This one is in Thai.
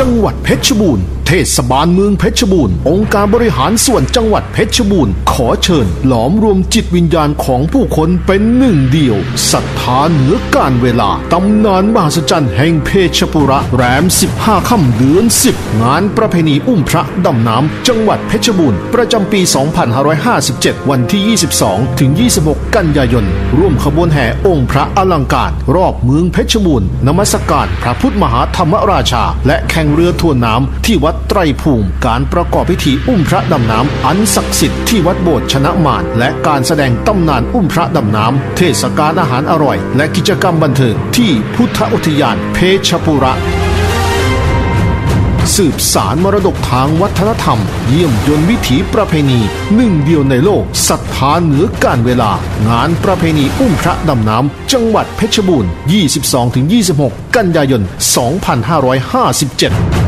จังหวัดเพชรบูรณ์เทศบาลเมืองเพชรบูรณ์ องค์การบริหารส่วนจังหวัดเพชรบูรณ์ ขอเชิญ หลอมรวมจิตวิญญาณของผู้คนเป็นหนึ่งเดียวศรัทธาเหนือการเวลา ตำนานมหัศจรรย์แห่งเพชรปุระแรม 15 ค่ำเดือน 10 งานประเพณีอุ้มพระดำน้ำจังหวัดเพชรบูรณ์ ประจำปี 2557 วันที่ 22 ถึง 26 กันยายน ร่วมขบวนแห่องค์พระอลังการ รอบเมืองเพชรบูรณ์นมัสการพระพุทธมหาธรรมราชา และแข่งเรือทวนน้ำที่วัดไตรภูมิ การประกอบพิธีอุ้มพระดำน้ำอันศักดิ์สิทธิ์ที่วัดโบสถ์ชนะมารและการแสดงตำนานอุ้มพระดำน้ำเทศกาลอาหารอร่อย และกิจกรรมบันเทิงที่พุทธอุทยานเพชรปุระ สืบสารมรดกทางวัฒนธรรม เยี่ยมยนต์วิถีประเพณี หนึ่งเดียวในโลกศรัทธาเหนือการเวลา งานประเพณีอุ้มพระดำน้ำจังหวัดเพชรบูรณ์ 22-26 กันยายน 2557